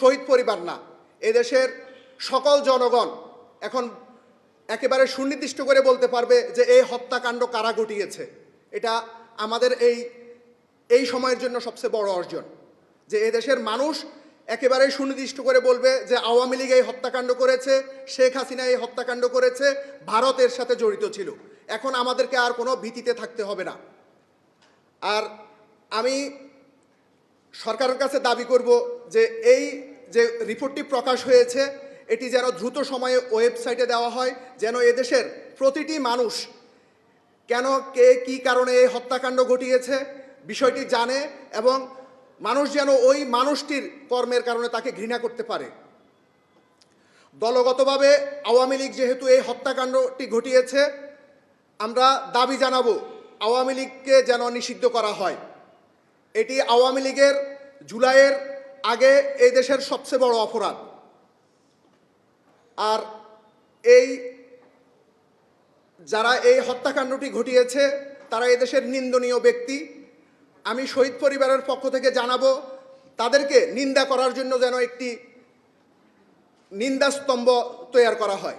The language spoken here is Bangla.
শহীদ পরিবার না। এদেশের সকল জনগণ এখন একেবারে সুনির্দিষ্ট করে বলতে পারবে যে এই হত্যাকাণ্ড কারা ঘটিয়েছে। এটা আমাদের এই এই সময়ের জন্য সবচেয়ে বড় অর্জন। যে এদেশের মানুষ একেবারে সুনির্দিষ্ট করে বলবে যে আওয়ামী লীগ এই হত্যাকাণ্ড করেছে, শেখ হাসিনা এই হত্যাকাণ্ড করেছে ভারতের সাথে জড়িত ছিল। এখন আমাদেরকে আর কোনো ভীতিতে থাকতে হবে না। আর আমি সরকারের কাছে দাবি করব যে এই যে রিপোর্টটি প্রকাশ হয়েছে, এটি যেন দ্রুত সময়ে ওয়েবসাইটে দেওয়া হয়, যেন এদেশের প্রতিটি মানুষ কেন, কে, কি কারণে এই হত্যাকাণ্ড ঘটিয়েছে বিষয়টি জানে এবং মানুষ যেন ওই মানুষটির কর্মের কারণে তাকে ঘৃণা করতে পারে। দলগতভাবে আওয়ামী লীগ যেহেতু এই হত্যাকাণ্ডটি ঘটিয়েছে, আমরা দাবি জানাব আওয়ামী লীগকে যেন নিষিদ্ধ করা হয়। এটি আওয়ামী লীগের জুলাইয়ের আগে এই দেশের সবচেয়ে বড় অপরাধ। আর এই যারা এই হত্যাকাণ্ডটি ঘটিয়েছে, তারা এদেশের নিন্দনীয় ব্যক্তি। আমি শহীদ পরিবারের পক্ষ থেকে জানাব, তাদেরকে নিন্দা করার জন্য যেন একটি নিন্দাস্তম্ভ তৈরি করা হয়।